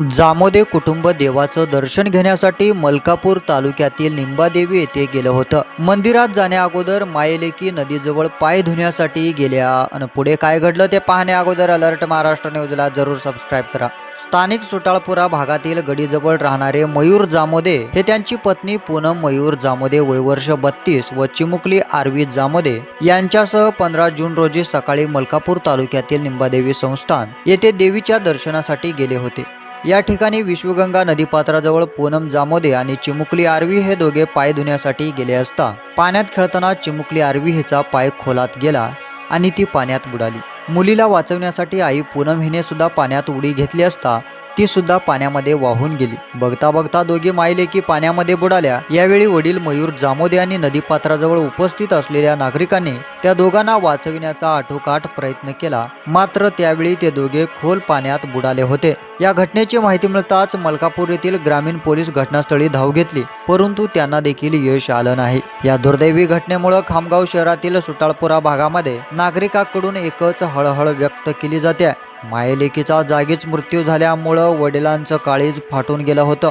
जामोदे कुटुंब देवाचं दर्शन घेण्यासाठी मलकापूर तालुक्यातील निंबादेवी येथे गेलं होतं. मंदिरात जाण्या अगोदर मायलेकी नदीजवळ पाय धुण्यासाठी गेल्या. आणि पुढे काय घडलं ते पाहण्या अगोदर अलर्ट महाराष्ट्र न्यूजला जरूर सबस्क्राईब करा. स्थानिक सुटाळपुरा भागातील गडीजवळ राहणारे मयूर जामोदे हे त्यांची पत्नी पूनम मयूर जामोदे वयवर्ष बत्तीस व चिमुकली आरवी जामोदे यांच्यासह पंधरा जून रोजी सकाळी मलकापूर तालुक्यातील निंबादेवी संस्थान येथे देवीच्या दर्शनासाठी गेले होते. या ठिकाणी विश्वगंगा नदीपात्राजवळ पूनम जामोदे आणि चिमुकली आरवी हे दोघे पाय धुण्यासाठी गेले असता. पाण्यात खेळताना चिमुकली आरवी हिचा पाय खोलात गेला आणि ती पाण्यात बुडाली. मुलीला वाचवण्यासाठी आई पूनम हिने सुद्धा पाण्यात उडी घेतली असता ती सुद्धा पाण्यामध्ये वाहून गेली. बघता बघता दोघी मायलेकी पाण्यामध्ये बुडाल्या. यावेळी वडील मयूर जामोदे आणि नदीपात्राजवळ उपस्थित असलेल्या नागरिकांनी त्या दोघांना वाचविण्याचा आठोकाठ प्रयत्न केला. मात्र त्यावेळी ते दोघे खोल पाण्यात बुडाले होते. या घटनेची माहिती मिळताच मलकापूर येथील ग्रामीण पोलीस घटनास्थळी धाव घेतली. परंतु त्यांना देखील यश आलं नाही. या दुर्दैवी घटनेमुळे खामगाव शहरातील सुटाळपुरा भागामध्ये नागरिकांकडून एकच हळहळ व्यक्त केली जाते. मायलेकीचा जागीच मृत्यू झाल्यामुळं वडिलांचं काळीज फाटून गेलं होतं.